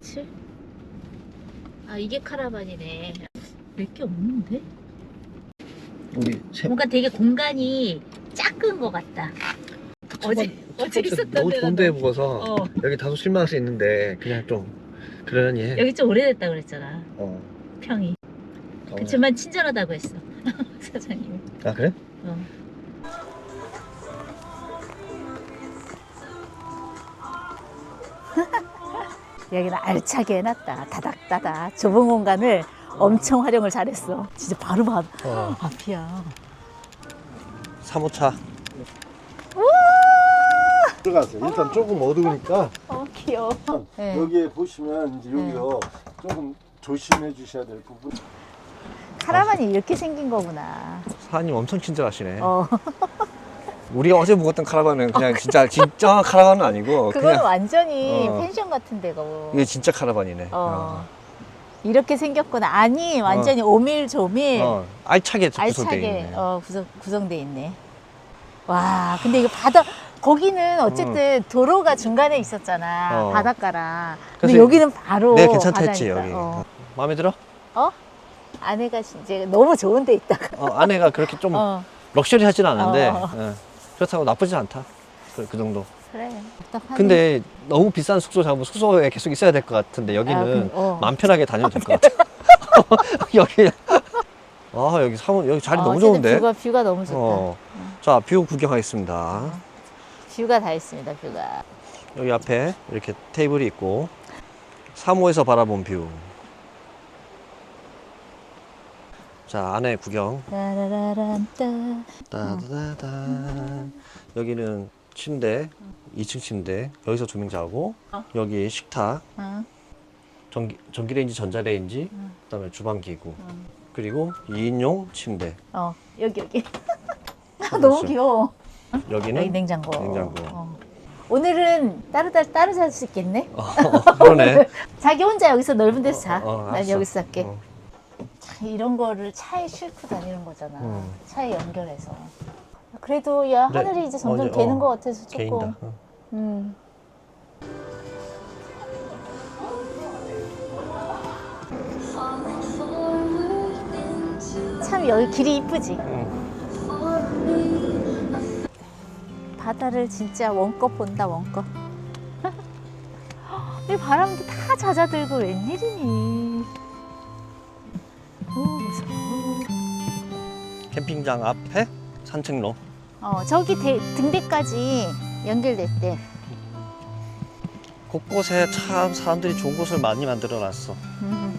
7? 아 이게 카라반이네. 몇 개 없는데? 우리 세 뭔가 되게 공간이 작은 것 같다. 어제 어제 있었던 너무 데가 좋은 데 너무- 묵어서 어 여기 다소 실망할 수 있는데 그냥 좀 그러니 해. 여기 좀 오래됐다 그랬잖아. 어. 평이. 어. 그렇지만 친절하다고 했어 사장님이. 아 그래? 어. 여기는 알차게 해놨다. 다닥다닥. 좁은 공간을 엄청 활용을 잘했어. 진짜 바로 바, 어. 앞이야. 사모차. 들어가세요. 일단 조금 어두우니까 어, 귀여워. 네. 여기에 보시면 이제 여기요 조금 조심해 주셔야 될 부분. 카라반이 이렇게 생긴 거구나. 사장님 엄청 친절하시네. 어, 우리가 어제 묵었던 카라반은 그냥 진짜 진짜 카라반은 아니고 그거는 그냥 완전히 어. 펜션 같은 데고. 이게 진짜 카라반이네. 어. 이렇게 생겼구나. 아니, 완전히 오밀조밀. 어, 알차게 구성돼 알차게 있네. 어, 구성, 구성돼 있네. 와, 근데 이거 바다 거기는 어쨌든 도로가 중간에 있었잖아. 어. 바닷가랑. 근데 그래서 여기는 바로 네, 괜찮다 했지 바다니까. 여기. 어. 마음에 들어? 어? 아내가 이제 너무 좋은 데 있다가. 어, 아내가 그렇게 좀 어, 럭셔리하진 않은데 어. 예. 그렇다고 나쁘지 않다. 그, 그 정도. 그래. 답답하네. 근데 너무 비싼 숙소 잡으면 숙소에 계속 있어야 될 것 같은데 여기는 아, 그- 어. 마음 편하게 다녀도 될 것 같아. 여기 아 여기 사원 여기 자리 어, 너무 어쨌든 좋은데. 뷰가, 뷰가 너무 좋다. 어. 자, 뷰 구경하겠습니다. 뷰가 다 있습니다, 뷰가. 여기 앞에 이렇게 테이블이 있고 3호에서 바라본 뷰. 자, 안에 구경. 따라라란따. 따다다다. 여기는 침대, 2층 침대. 여기서 두명 자고 어. 여기 식탁, 어, 전기, 전기레인지, 전자레인지, 음. 그다음에 주방 기구. 그리고 2인용 침대. 어, 여기, 여기. 너무 귀여워. 여기는 여기 냉장고. 냉장고. 어. 오늘은 따로 따로 따로 잘 수 있겠네. 어, 그러네. 자기 혼자 여기서 넓은 데서 자. 어, 어. 여기서 할게. 어. 참, 이런 거를 차에 싣고 다니는 거잖아. 음. 차에 연결해서. 그래도 야 네. 하늘이 이제 점점 어제, 개는 어, 것 같아서 조금. 개인다. 어. 음. 참 여기 길이 이쁘지. 응. 바다를 진짜 원껏 본다 원껏. 이 바람도 다 잦아들고 웬일이니? 캠핑장 앞에 산책로. 어 저기 대, 등대까지 연결됐대. 곳곳에 참 사람들이 좋은 곳을 많이 만들어 놨어. 음.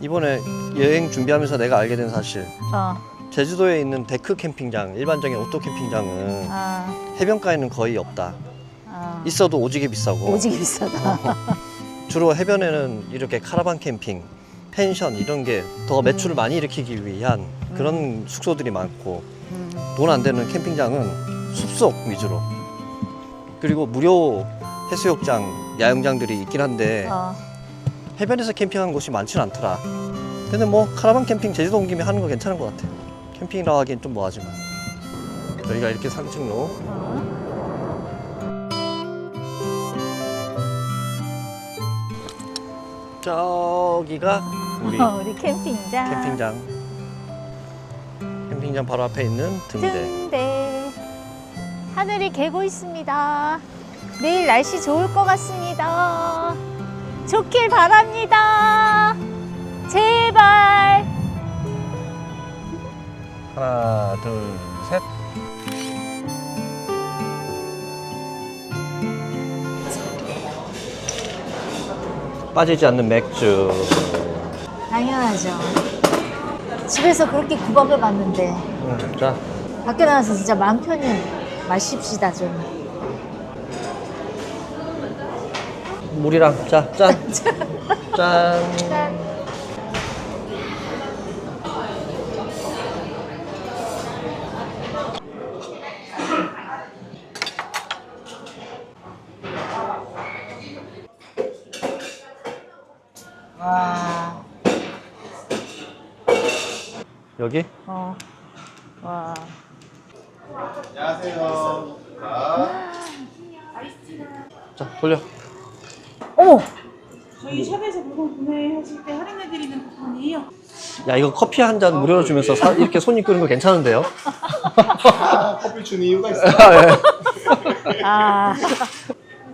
이번에 여행 준비하면서 내가 알게 된 사실. 어. 제주도에 있는 데크 캠핑장, 일반적인 오토 캠핑장은 아. 해변가에는 거의 없다. 아. 있어도 오지게 비싸고. 오지게 비싸다. 주로 해변에는 이렇게 카라반 캠핑, 펜션 이런 게 더 매출을 음. 많이 일으키기 위한 그런 숙소들이 많고 음. 돈안 되는 캠핑장은 숲속 위주로. 그리고 무료 해수욕장, 야영장들이 있긴 한데 어. 해변에서 캠핑하는 곳이 많지는 않더라. 근데 뭐 카라반 캠핑 제주도 온 김에 하는 거 괜찮은 것 같아. 캠핑이라 하기엔 좀 뭐하지만. 여기가 이렇게 산책로. 어. 저기가 우리 어, 우리 캠핑장. 캠핑장. 캠핑장 바로 앞에 있는 등대. 등대. 하늘이 개고 있습니다. 내일 날씨 좋을 것 같습니다. 좋길 바랍니다. 제발. 하나, 둘, 셋. 빠지지 않는 맥주. 당연하죠. 집에서 그렇게 구박을 받는데 음, 자, 밖에 나가서 진짜 마음 편히 마십시다 좀. 물이랑 자, 짠. 짠. 돌려. 어머, 저희 샵에서 물건 구매하실 때 할인해드리는 쿠폰이에요. 야 이거 커피 한 잔 무료로 주면서 사- 이렇게 손님 끄는 거 괜찮은데요? 커피 주는 이유가 있어. 아,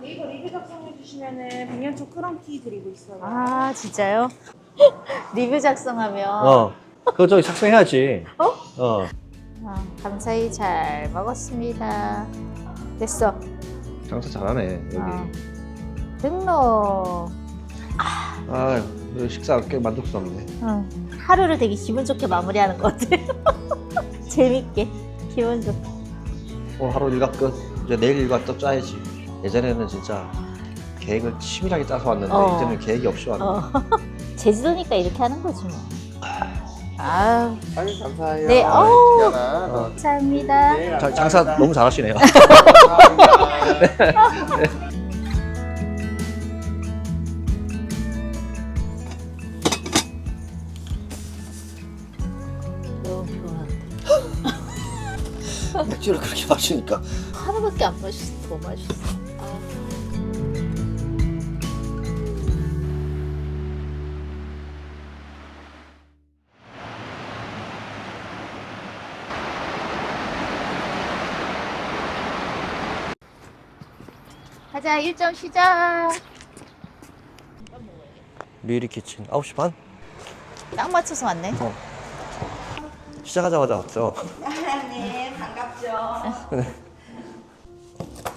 네이버 리뷰 작성해주시면은 백년초 크런키 드리고 있어요. 아 진짜요? 리뷰 작성하면 어 그거 저기 작성해야지 어? 어 아, 감사히 잘 먹었습니다. 됐어. 장사 잘하네 여기 어. 등록. 아 식사 꽤 만족스럽네 응. 하루를 되게 기분 좋게 마무리하는 것 같아. 재밌게 기분 좋게. 오늘 하루 일과 끝 이제 내일 일과 또 짜야지 예전에는 진짜 계획을 치밀하게 짜서 왔는데 어. 이제는 계획이 없이 왔네 어. 제주도니까 이렇게 하는 거지 뭐. 아유, 아유 감사해요. 네, 어우. 미안하. 어. 감사합니다. 네, 자- 장사 감사합니다. 너무 잘하시네요 감사합니다. 너무 피곤한데. 맥주를 그렇게 마시니까 하루밖에 안 마셨어. 더 마셨어. 가자, 일정 시작. 미리 키친 9시 반? 딱 맞춰서 왔네. 시작하자마자 왔죠 네, 반갑죠.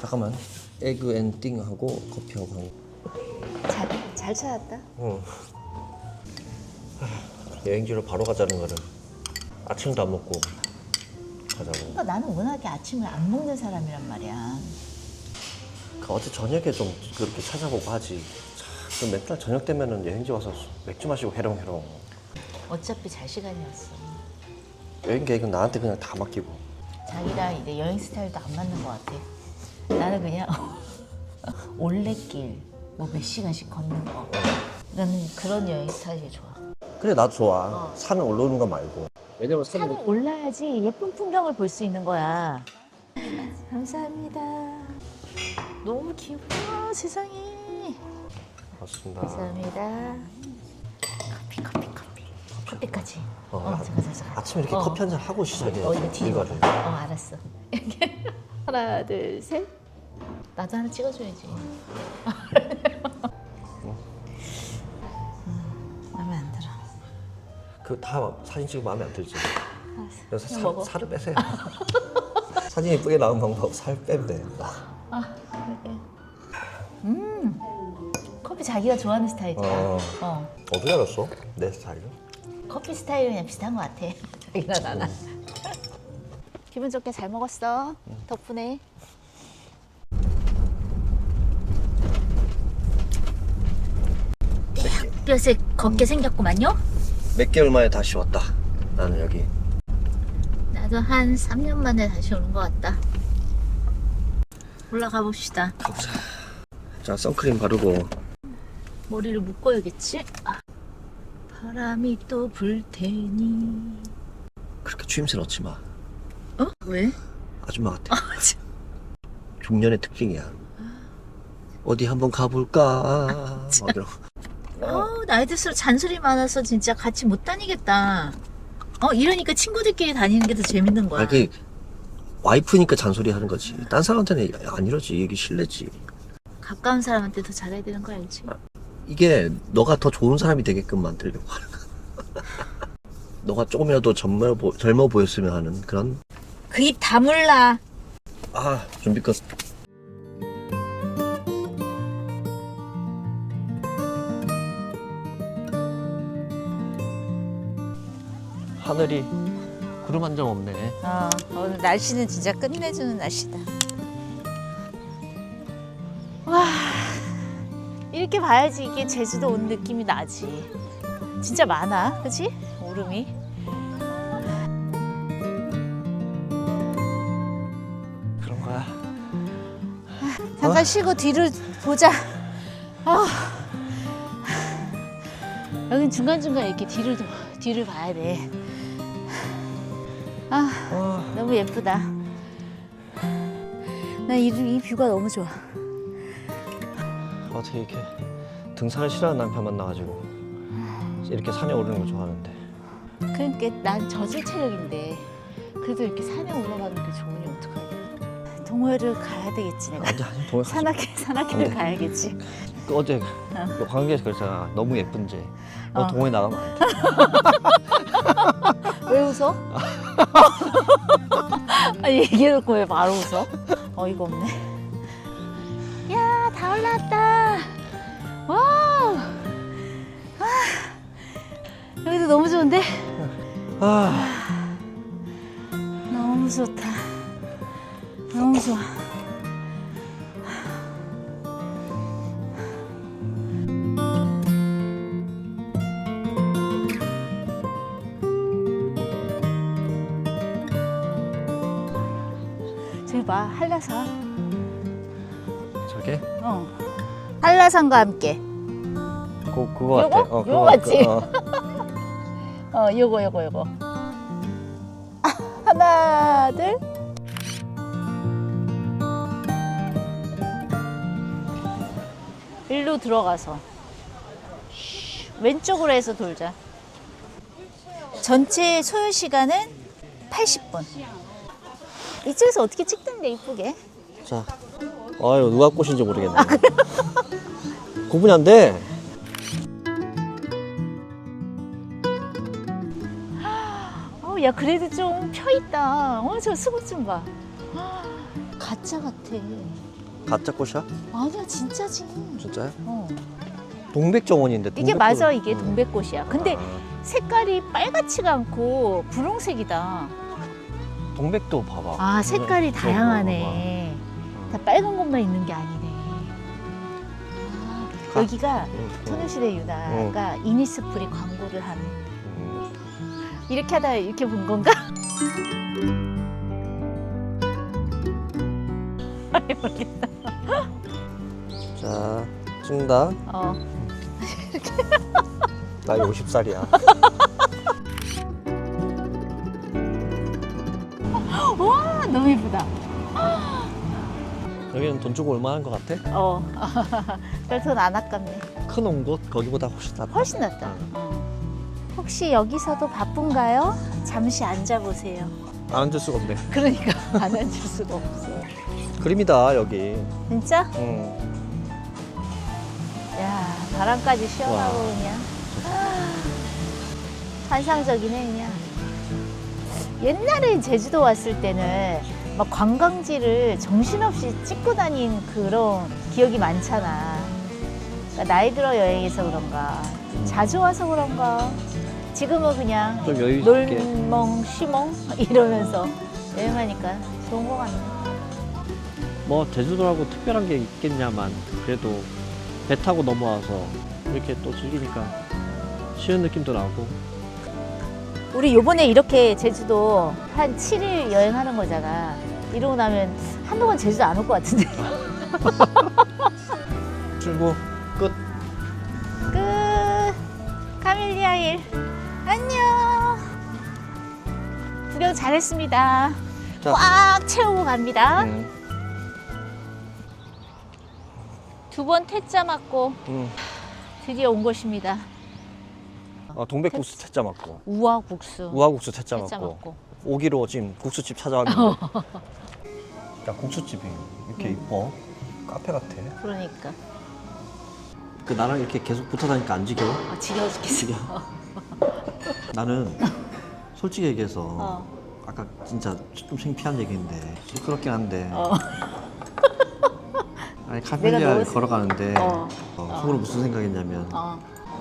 잠깐만 에그 앤 띵하고 커피하고 한 잘, 잘 찾았다. 응. 여행지로 바로 가자는 거를 아침도 안 먹고 가자고 그러니까 나는 워낙에 아침을 안 먹는 사람이란 말이야. 그 어제 저녁에 좀 그렇게 찾아보고 하지 참, 그 맨날 저녁 되면은 여행지 와서 맥주 마시고 해롱해롱 어차피 잘 시간이었어. 여행 계획은 나한테 그냥 다 맡기고 자기랑 이제 여행 스타일도 안 맞는 것 같아. 나는 그냥 올레길 뭐 몇 시간씩 걷는 거. 나는 그런 여행 스타일이 좋아. 그래 나도 좋아 어. 산을 올라오는 거 말고 왜냐면 산은 산을 올라야지 예쁜 풍경을 볼 수 있는 거야. 감사합니다. 너무 귀여워 세상에. 맞습니다 감사합니다. 커피 커피 커피 커피까지. 어, 어, 아- 잠깐 잠깐. 잠깐. 아침에 이렇게 어. 커피 한 잔 하고 시작해 어 이거 뒤집어. 어 일과를 알았어. 이렇게 하나 둘 셋. 나도 하나 찍어줘야지. 음, 마음에 안 들어. 그다 사진 찍으면 마음에 안 들지 알았어. 그래서 그냥 살, 먹어. 살을 빼세요 사진 이쁘게 나온 방법 살 빼면 그 자기가 좋아하는 스타일이야. 어. 어. 어떻게 알았어? 내 스타일을? 커피 스타일이 그냥 비슷한 것 같아. 자기나 나나. 기분 좋게 잘 먹었어. 덕분에. 뼈새 걷게 생겼구만요. 몇 개월 만에 다시 왔다 나는 여기 나도 한 3년 만에 다시 오는 것 같다. 올라가 봅시다. 가보자 자 선크림 바르고 머리를 묶어야겠지? 아. 바람이 또 불 테니. 그렇게 추임새 넣지 마 어? 왜? 아줌마 같아 참. 중년의 특징이야 어디 한번 가볼까 막 이러고 어, 나이 들수록 잔소리 많아서 진짜 같이 못 다니겠다. 어, 이러니까 친구들끼리 다니는 게 더 재밌는 거야. 아, 그 와이프니까 잔소리 하는 거지 딴 사람한테는 안 이러지 이게 실례지 가까운 사람한테 더 잘해야 되는 거 알지? 이게 너가 더 좋은 사람이 되게끔 만들려고 하는 거야 너가 조금이라도 젊어, 보, 젊어 보였으면 하는 그런 그 입 다물라. 아 준비 끝 하늘이 구름 한 점 없네 어, 오늘 날씨는 진짜 끝내주는 날씨다. 이렇게 봐야지 이게 제주도 온 느낌이 나지. 진짜 많아, 그치? 오름이. 그런 거야 잠깐 쉬고 뒤를 보자. 아. 여긴 중간중간 이렇게 뒤를, 도- 뒤를 봐야 돼. 아, 아, 너무 예쁘다. 나 이, 이 뷰가 너무 좋아. 어떻게 이렇게 등산을 싫어하는 남편 만나가지고 이렇게 산에 오르는 걸 좋아하는데 그러니까 난 저질 체력인데 그래도 이렇게 산에 올라가는 게 좋으니 어떡하냐. 동호회를 가야 되겠지 내가. 아니 아니 동해 가지 산악회 산악회를 안 돼. 가야겠지. 그 어제 너 관계에서 그랬잖아 너무 예쁜지 너 어. 동호회 나가면 안 돼. 왜 웃어? 아니 얘기해놓고 왜 바로 웃어? 어이가 없네. 야, 다 올라왔다. 와우. 아, 여기도 너무 좋은데? 아 너무 좋다. 너무 좋아. 저기 봐, 한라산. 어. 한라산과 함께. 그 그거 같아 요거? 어, 요거 그거 맞지? 어. 어, 요거, 요거, 요거. 아, 하나, 둘. 일로 들어가서. 쉬, 왼쪽으로 해서 돌자. 전체 소요 시간은 80분. 이쪽에서 어떻게 찍던데, 이쁘게? 자 아유 누가 꽃인지 모르겠네 구분이 안 돼 어, 야, 그래도 좀 펴 있다. 어, 저 수국 좀 봐. 가짜 같아. 가짜 꽃이야? 아니야, 진짜지. 진짜요? 어. 동백정원인데 이게 동백꽃- 맞아, 이게 음. 동백꽃이야. 근데 아, 색깔이 빨갛지가 않고 분홍색이다. 동백도 봐봐 아, 색깔이 이거 다양하네. 다 빨간 것만 있는 게 아니네. 아, 가. 여기가. 소녀시대 유나가 이니스프리 광고를 한 음. 이렇게 하다 이렇게 본 건가? 모르겠다. 자 찍는다 어. 나이 50살이야 와, 너무 예쁘다. 여기는 돈 주고 얼마 한것 같아? 어. 별돈 안 아깝네. 큰 온곳 거기보다 훨씬 낫다 훨씬 낫다. 어. 혹시 여기서도 바쁜가요? 잠시 앉아보세요. 안 앉을 수가 없네 그러니까 안 앉을 수가 없어. 그림이다 여기 진짜? 응. 야 바람까지 시원하고 와. 그냥 아, 환상적이네 그냥. 옛날에 제주도 왔을 때는 막 관광지를 정신없이 찍고 다닌 그런 기억이 많잖아. 그러니까 나이 들어 여행해서 그런가, 자주 와서 그런가. 지금은 그냥 좀 여유 있게 놀멍 쉬멍 이러면서 여행하니까 좋은 것 같네. 뭐 제주도라고 특별한 게 있겠냐만 그래도 배 타고 넘어와서 이렇게 또 즐기니까 쉬는 느낌도 나고 우리 요번에 이렇게 제주도 한 7일 여행하는 거잖아. 이러고 나면 한동안 제주도 안 올 것 같은데. 출고 끝 끝. 카밀리아 일. 안녕. 구경 잘했습니다. 자. 꽉 채우고 갑니다. 응. 두번 퇴짜 맞고 응. 드디어 온 곳입니다. 아, 동백국수 태짜 맞고 우화국수. 우화국수 태짜 퇴짜 맞고 맞고. 오기로 지금 국수집 찾아왔는데 야 국수집이 이렇게 이뻐 카페 같아 그러니까. 그 나랑 이렇게 계속 붙어 다니까 안 지겨워? 아, 지겨워 죽겠어. 나는 솔직히 얘기해서 어. 아까 진짜 좀 창피한 얘기인데 시끄럽긴 한데 어. 아니 내가 카페리아 너무 걸어가는데 어. 어, 속으로 무슨 생각했냐면 어.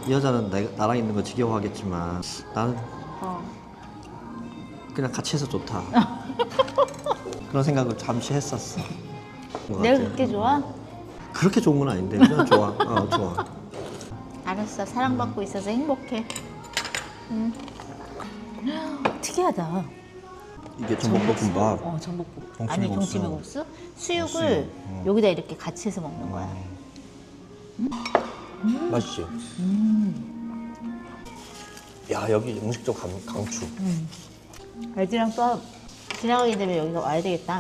이 여자는 내, 나랑 있는 거 지겨워하겠지만 나는 어. 그냥 같이 해서 좋다 그런 생각을 잠시 했었어 것 내가 같아. 그렇게 좋아? 그렇게 좋은 건 아닌데 그냥 좋아 어 좋아 알았어. 사랑받고 있어서 행복해. 응. 특이하다. 이게 전복볶음밥 어, 전복국. 동치미국수. 아니, 동치미국수. 수육을 수육, 응. 여기다 이렇게 같이 해서 먹는 거야. 맛있지? 야 여기 음식점 강, 강추 애들이랑 또 지나가게 되면 여기가 와야 되겠다.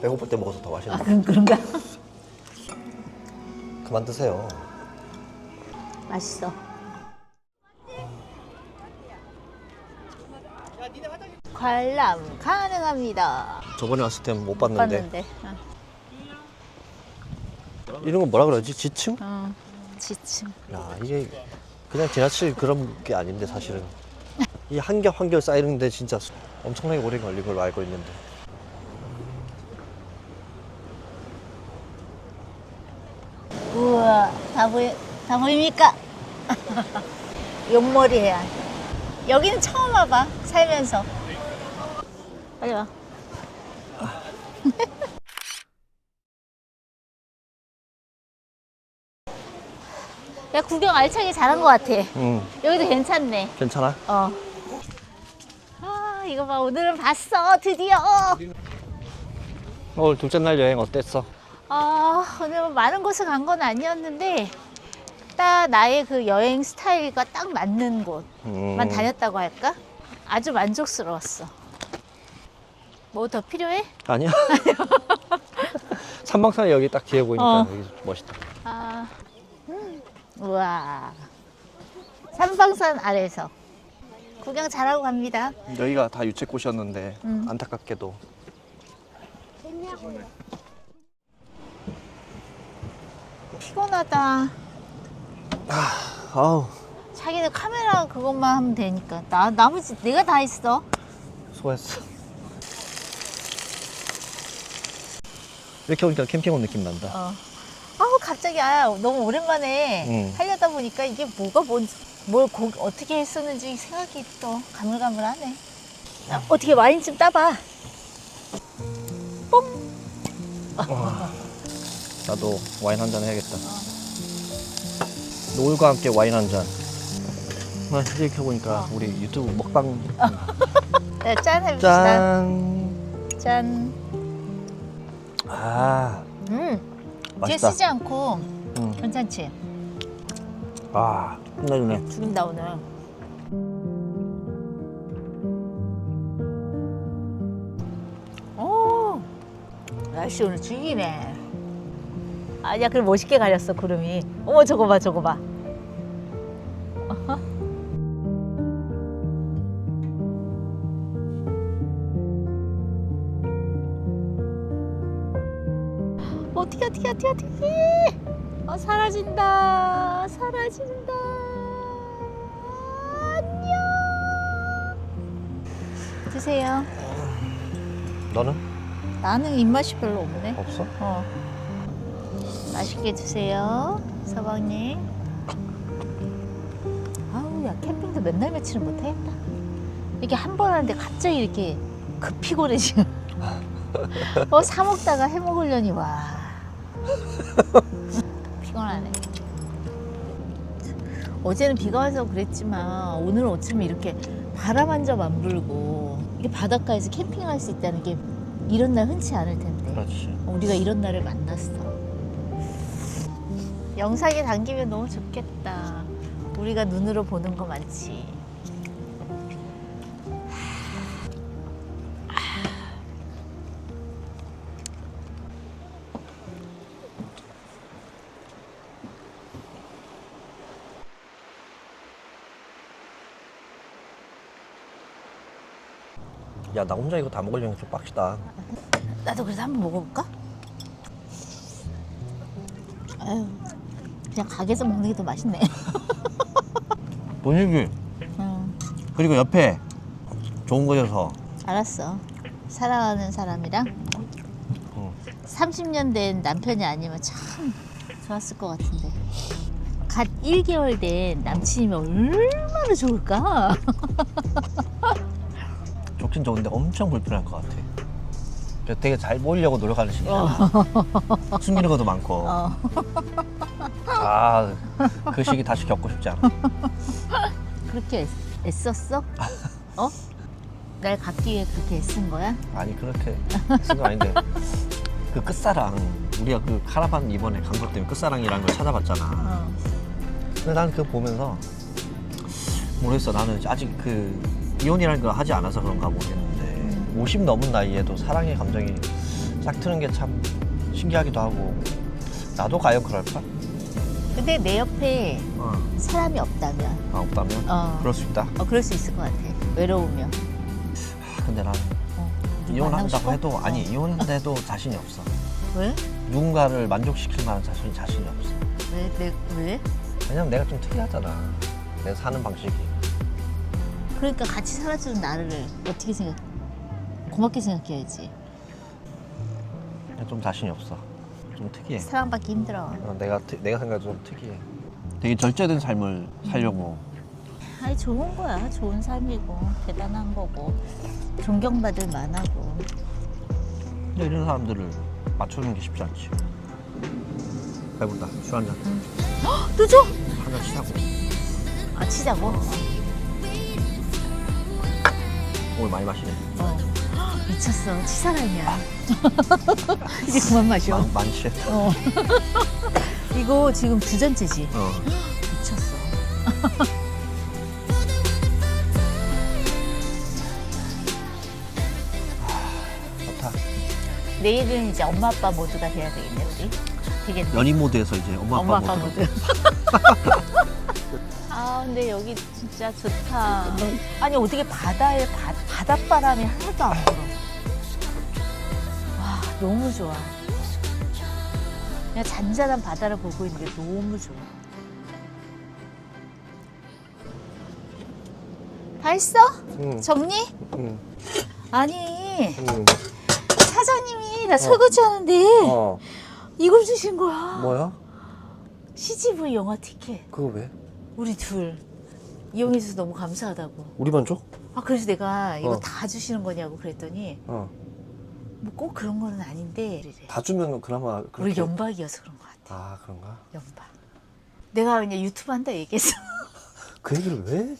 배고플 때 먹어서 더 맛있네 아, 그럼 그런가? 그만 드세요. 맛있어. 관람 가능합니다. 저번에 왔을 때는 못못 봤는데. 봤는데. 어, 이런 거 뭐라 그러지? 지층? 어, 지층. 야 이게 그냥 지나칠 그런 게 아닌데 사실은 이 한겹 한겹 쌓이는데 진짜 수- 엄청나게 오래 걸린 걸로 알고 있는데 우와, 다 보이, 다 보입니까? 용머리 해야. 여기는 처음 와봐, 살면서. 빨리 와. 야, 구경 알차게 잘한 것 같아. 응 여기도 괜찮네. 괜찮아? 어. 아, 이거 봐. 오늘은 봤어. 드디어. 오늘 둘째 날 여행 어땠어? 아, 오늘 뭐 많은 곳을 간 건 아니었는데, 딱 나의 그 여행 스타일과 딱 맞는 곳만 음, 다녔다고 할까? 아주 만족스러웠어. 뭐 더 필요해? 아니야 삼방산이 여기 딱 뒤에 보이니까 어. 여기 멋있다 아, 음, 우와. 삼방산 아래서 구경 잘하고 갑니다. 여기가 다 유채꽃이었는데 음. 안타깝게도 피곤하다. 아우 자기는 카메라 그것만 하면 되니까. 나, 나머지 내가 다 했어. 수고했어 이렇게 오니까 캠핑 온 느낌 난다 어. 갑자기 아 너무 오랜만에 응. 하려다 보니까 이게 뭐가 뭔지 뭘 고, 어떻게 했었는지 생각이 또 가물가물하네. 야, 어떻게 와인 좀 따봐. 나도 와인 한 잔 해야겠다. 노을과 함께 와인 한 잔. 아, 이렇게 보니까 우리 유튜브 먹방 네, 짠 해봅시다. 짠. 짠. 아 음. 뒤에 맛있다. 쓰지 않고 음. 괜찮지? 아 끝내주네. 죽인다 오늘. 오, 날씨 오늘 죽이네. 아니야, 그럼 멋있게 가렸어 구름이. 어머 저거 봐, 저거 봐. 어떻게 어떻게 어떻게 어떻게? 어 사라진다, 사라진다. 안녕. 드세요. 너는 나는 입맛이 별로 없네. 없어? 어. 맛있게 드세요, 서방님. 아우, 야, 캠핑도 맨날 며칠은 못하겠다. 이렇게 한 번 하는데 갑자기 이렇게 급 피곤해지고. 어, 사 먹다가 해 먹으려니, 와. 피곤하네. 어제는 비가 와서 그랬지만 오늘은 어쩌면 이렇게 바람 한 점 안 불고 이게 바닷가에서 캠핑할 수 있다는 게 이런 날 흔치 않을 텐데. 그렇지. 우리가 이런 날을 만났어. 영상에 담기면 너무 좋겠다. 우리가 눈으로 보는 거 많지. 야 나 혼자 이거 다 먹으려면 좀 빡시다. 나도 그래서 한번 먹어볼까? 아유, 그냥 가게에서 먹는 게 더 맛있네. 분위기 응, 그리고 옆에 좋은 곳에서 알았어. 사랑하는 사람이랑 응. 30년 된 남편이 아니면 참 좋았을 것 같은데. 갓 1개월 된 남친이면 얼마나 좋을까? 좋긴 좋은데 엄청 불편할 것 같아. 그래서 되게 잘 보이려고 노력하는 시기잖아. 숨기는 것도 많고. 어. 아, 그 시기 다시 겪고 싶지 않아. 그렇게 애- 애썼어? 어? 날 갖기 위해 그렇게 애쓴 거야? 아니 그렇게 쓴건 아닌데 그 끝사랑 우리가 그 카라반 이번에 간 것 때문에 끝사랑이라는 걸 찾아봤잖아. 어. 근데 나는 그거 보면서 모르겠어. 나는 아직 그 이혼이라는 걸 하지 않아서 그런가 모르겠는데 50 넘은 나이에도 사랑의 감정이 싹 트는 게 참 신기하기도 하고 나도 과연 그럴까? 근데 내 옆에 어. 사람이 없다면, 아 없다면 어, 그럴 수 있다. 어 그럴 수 있을 것 같아. 외로우면. 아, 근데 난 어, 누구 만나고 이혼한다고 싶어? 해도 아니 어. 이혼한데도 자신이 없어. 왜? 누군가를 만족시킬 만한 자신이 자신이 없어. 왜? 내, 왜? 왜냐면 내가 좀 특이하잖아. 내가 사는 방식이. 그러니까 같이 살아주는 나를 어떻게 생각? 고맙게 생각해야지. 그냥 좀 자신이 없어. 좀 특이해. 사랑받기 힘들어. 어, 내가 트- 내가 생각해도 좀 특이해. 되게 절제된 삶을 살려고. 아니 좋은 거야. 좋은 삶이고 대단한 거고 존경받을 만하고. 근데 이런 사람들을 맞추는 게 쉽지 않지. 배부르다. 술 한 잔. 또 줘? 한잔 치자고. 아 치자고? 오늘 많이 마시네. 어. 미쳤어. 치사람이야. 이제 그만 마셔. 많, 많이 취했다. 어. 이거 지금 두 잔째지? 어. 미쳤어. 좋다. 내일은 이제 엄마 아빠 모두가 돼야 되겠네 우리. 되겠네. 연인 모드에서 이제 엄마 아빠, 엄마 아빠 모드. 아 근데 여기 진짜 좋다. 아니 어떻게 바다에 바, 바닷바람이 하나도 안 불어. 와 너무 좋아. 그냥 잔잔한 바다를 보고 있는데 너무 좋아. 다 했어? 응. 정리? 응. 아니 응. 사장님이 나 설거지 하는데 어. 이걸 주신 거야. 뭐야? CGV 영화 티켓. 그거 왜? 우리 둘 이용해줘서 너무 감사하다고. 우리만 줘? 아 그래서 내가 이거 어. 다 주시는 거냐고 그랬더니 어. 뭐 꼭 그런 거는 아닌데 이래. 다 주면 그나마 우리 그렇게. 연박이어서 그런 것 같아. 아 그런가? 연박. 내가 그냥 유튜브 한다 얘기했어. 그 얘기를 왜?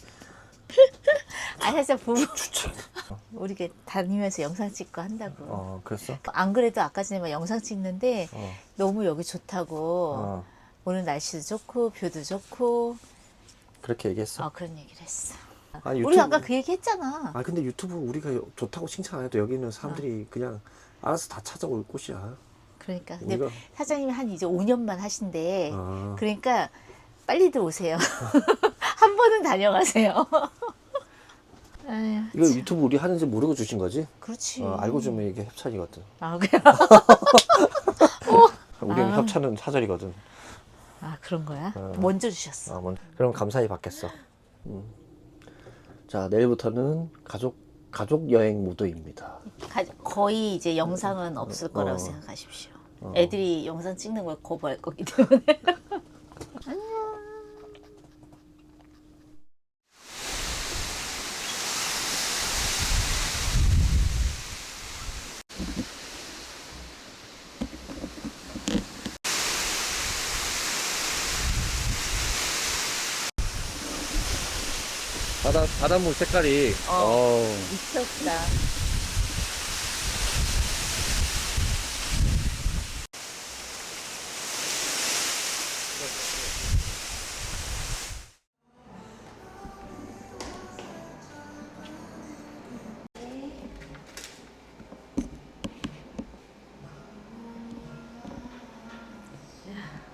아 사실 부부 우리 이렇게 다니면서 영상 찍고 한다고. 어 그랬어? 안 그래도 아까 전에 막 영상 찍는데 어. 너무 여기 좋다고 어. 오늘 날씨도 좋고 뷰도 좋고 그렇게 얘기했어? 아 그런 얘기를 했어. 아니, 우리 유튜브- 아까 그 얘기 했잖아. 아 근데 유튜브 우리가 좋다고 칭찬 안 해도 여기 있는 사람들이 그냥 알아서 다 찾아올 곳이야. 그러니까 근데 우리가 사장님이 한 이제 5년만 하신대. 아, 그러니까 빨리들 오세요. 한 번은 다녀가세요. 아유, 이거 유튜브 우리 하는지 모르고 주신 거지? 그렇지. 어, 알고 주면 이게 협찬이거든. 아 그래. 우리는 아. 협찬은 사절이거든. 아 그런 거야? 어. 먼저 주셨어. 아, 뭐, 그럼 감사히 받겠어. 음. 자 내일부터는 가족 가족 여행 모드입니다. 가- 거의 이제 영상은 없을 거라고 어. 생각하십시오. 어. 애들이 영상 찍는 걸 거부할 거기 때문에. 바닷물 색깔이 어. 어우, 미쳤다.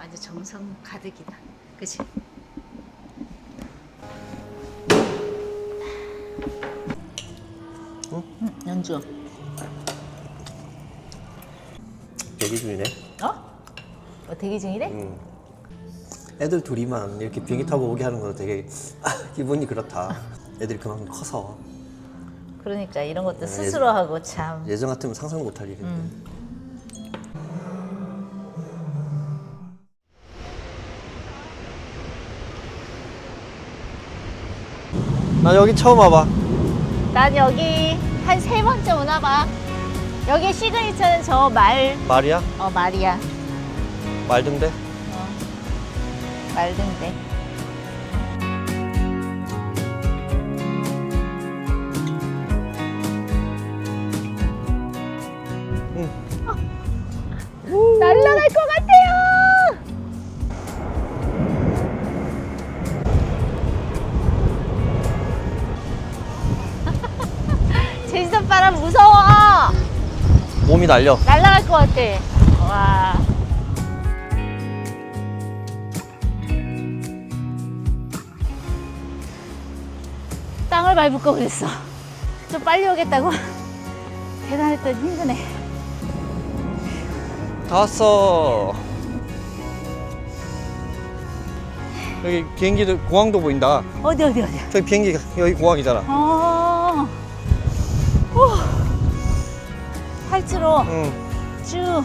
아주 정성 가득이다. 그치? 응, 연주. 대기 중이네. 어? 어 대기 중이래? 음. 애들 둘이만 이렇게 비행기 타고 오게 하는 거 되게 기분이 그렇다. 애들이 그만큼 커서 그러니까 이런 것도 네, 스스로 하고 참. 예전 같으면 상상 못할 일인데. 음. 나 여기 처음 와봐. 난 여기 한 세 번째 오나 봐. 여기 시그니처는 저 말, 말이야? 어, 말이야. 말던데? 어, 말든데. 날려. 날라갈 것 같아. 와. 땅을 밟을 거 그랬어. 좀 빨리 오겠다고. 계단했더니 힘드네. 다 왔어. 여기 비행기도 공항도 보인다. 어디 어디 어디. 저기 비행기 여기 공항이잖아. 어. 팔찌로 응. 쭉.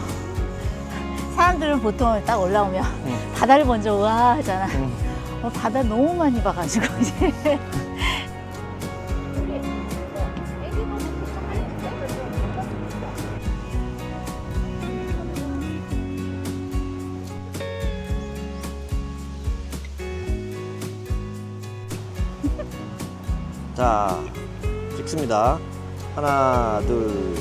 사람들은 보통 딱 올라오면 응. 바다를 먼저 우와 하잖아. 응. 어, 바다 너무 많이 봐가지고 이제. 자, 찍습니다. 하나, 둘,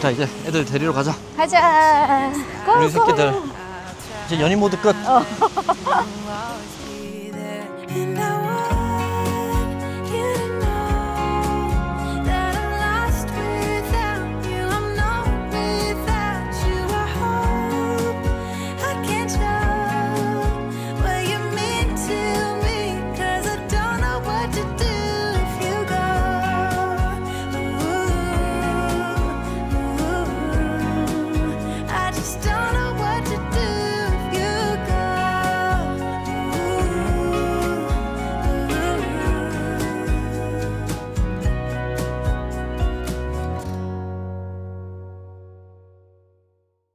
자, 이제 애들 데리러 가자. 가자. 고, 우리 고. 새끼들. 이제 연인 모드 끝. And